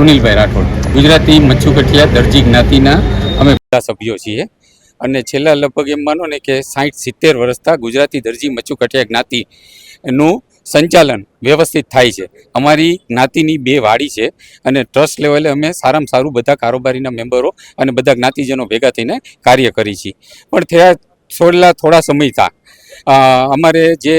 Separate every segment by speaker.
Speaker 1: સુનિલભાઈ રાઠોડ, ગુજરાતી મચ્છુ કઠિયા દરજી જ્ઞાતિના અમે બધા સભ્યો છીએ. અને છેલ્લા લગભગ એમ માનો ને કે સાઠ સિત્તેર વર્ષથી ગુજરાતી દરજી મચ્છુ કઠિયા જ્ઞાતિનું સંચાલન વ્યવસ્થિત થાય છે. અમારી જ્ઞાતિની બે વાડી છે અને ટ્રસ્ટ લેવલે અમે સારામાં સારું બધા કારોબારીના મેમ્બરો અને બધા જ્ઞાતિજનો ભેગા થઈને કાર્ય કરી છીએ. પણ થયા છોડલા થોડા સમય થા અમારે જે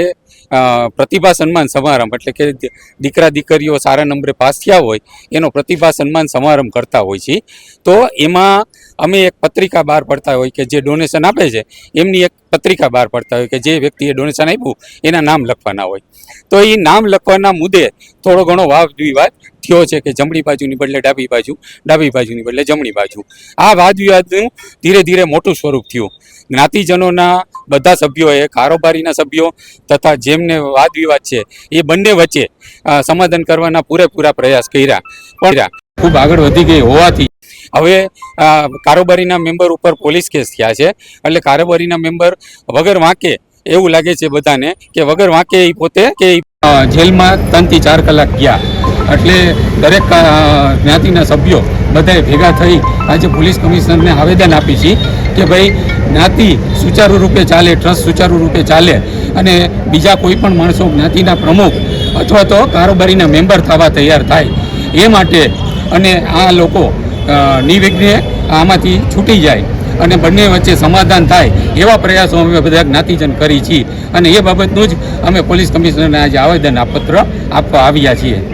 Speaker 1: પ્રતિભા સન્માન સમારંભ એટલે કે દીકરા દીકરીઓ સારા નંબરે પાસ થયા હોય, એનો પ્રતિભા સન્માન સમારંભ કરતા હોય છે. તો એમાં અમે એક પત્રિકા બહાર પડતા હોય કે જે ડોનેશન આપે છે, એમની એક પત્રિકા બહાર પડતા હોય કે જે વ્યક્તિએ ડોનેશન આપ્યું, એના નામ લખવાના હોય. તો એ નામ લખવાના મુદ્દે થોડો ઘણો વાદ વિવાદ થયો છે કે જમણી બાજુની બદલે ડાબી બાજુ, ડાબી બાજુની બદલે જમણી બાજુ. આ વાદ વિવાદનું ધીરે ધીરે મોટું સ્વરૂપ થયું. જ્ઞાતિજનોના બધા સભ્યોએ, કારોબારીના સભ્યો તથા જેમને વાદ વિવાદ છે, એ બંને વચ્ચે સમાધાન કરવાના પૂરેપૂરા પ્રયાસ કર્યા. પણ ખૂબ આગળ વધી ગઈ હોવાથી હવે કારોબારીના મેમ્બર ઉપર પોલીસ કેસ થયા છે. એટલે કારોબારીના મેમ્બર વગર વાંકે એવું લાગે છે બધાને કે વગર વાંકે એ પોતે કે જેલમાં ત્રણથી ચાર કલાક ગયા. એટલે દરેક જ્ઞાતિના સભ્યો બધાએ ભેગા થઈ આજે પોલીસ કમિશનરને આવેદન આપી છે કે ભાઈ, જ્ઞાતિ સુચારુ રૂપે ચાલે, ટ્રસ્ટ સુચારુ રૂપે ચાલે અને બીજા કોઈ પણ માણસો જ્ઞાતિના પ્રમુખ અથવા તો કારોબારીના મેમ્બર થવા તૈયાર થાય એ માટે અને આ લોકો નિવિઘ્ને આમાંથી છૂટી જાય. અને બંને વચ્ચે સમાધાન થાય એવા પ્રયાસો અમે બધા જ્ઞાતિજન કરી છીએ. અને એ બાબતનું જ અમે પોલીસ કમિશનરને આજે આવેદન પત્ર આપવા આવ્યા છીએ.